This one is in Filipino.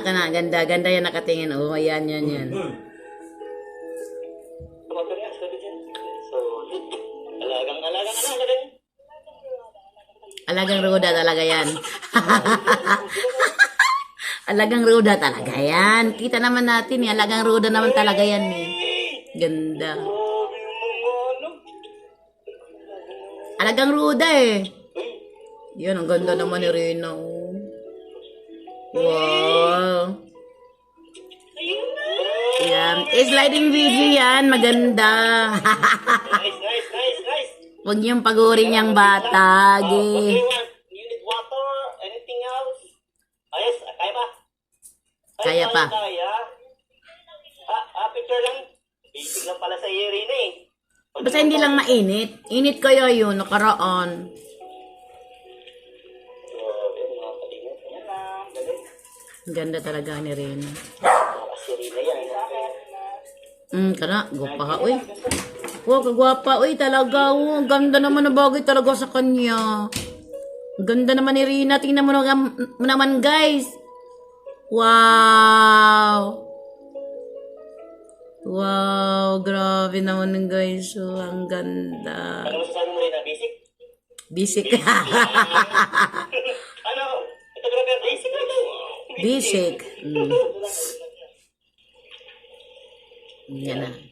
Ka na, ganda, ganda yan nakatingin. Oh, ayan, yan, yan. So, alagang, ruda talaga yan. Alagang ruda talaga yan. Kita naman natin eh. Alagang ruda naman talaga yan eh. Ganda. Alagang ruda eh. Yan, ang ganda naman ni Rina. oh. Wow. Yan. Eh, sliding video yan. Maganda. Nice, nice, nice, nice. Huwag niyong pagurin yung bata. You? You need water? Anything else? Ayos, kaya pa? Ay, Kaya pa. Kaya. Ah, ah, picture lang. Basic lang pala sa iyo rin eh. Basta hindi lang mainit. Init kaya yun, nakaraan. Ganda talaga ni Rina. Kasi rin na yan. Hmm, kana, gwapa ka, uy. Wow, kagwapa, uy, talaga, oh. Ganda naman na bagay talaga sa kanya. Ganda naman ni Rina. Tingnan mo naman, mo naman, guys. Wow. Wow, grabe naman, guys. Oh, ang ganda. Ano masasabi mo rin na basic? Bisik. Bisik. Mm. Yan na.